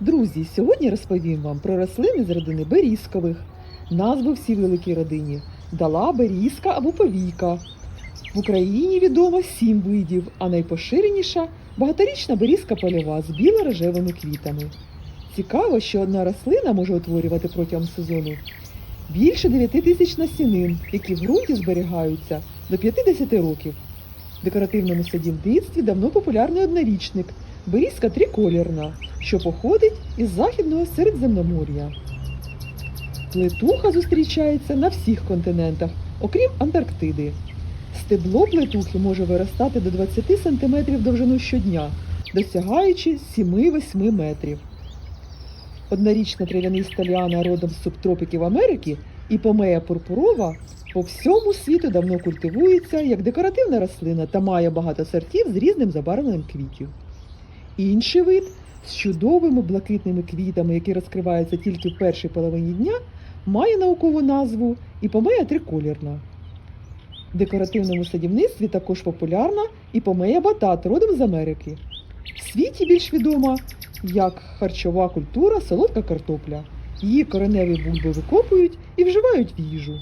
Друзі, сьогодні розповім вам про рослини з родини берізкових. Назви всій великій родині дала берізка або повійка. В Україні відомо сім видів, а найпоширеніша багаторічна берізка польова з біло-рожевими квітами. Цікаво, що одна рослина може утворювати протягом сезону більше 9 тисяч насінин, які в ґрунті зберігаються до 50 років. В декоративному садівництві давно популярний однорічник берізка триколірна, що походить із західного Середземномор'я. Плетуха зустрічається на всіх континентах, окрім Антарктиди. Стебло плетухи може виростати до 20 см довжину щодня, досягаючи 7-8 метрів. Однорічна трав'яниста ліана родом з субтропіків Америки і помея пурпурова по всьому світу давно культивується як декоративна рослина та має багато сортів з різним забарвленням квітів. Інший вид з чудовими блакитними квітами, які розкриваються тільки в першій половині дня, має наукову назву іпомея триколірна. В декоративному садівництві також популярна іпомея батат родом з Америки. В світі більш відома як харчова культура солодка картопля. Її кореневі бульби викопують і вживають в їжу.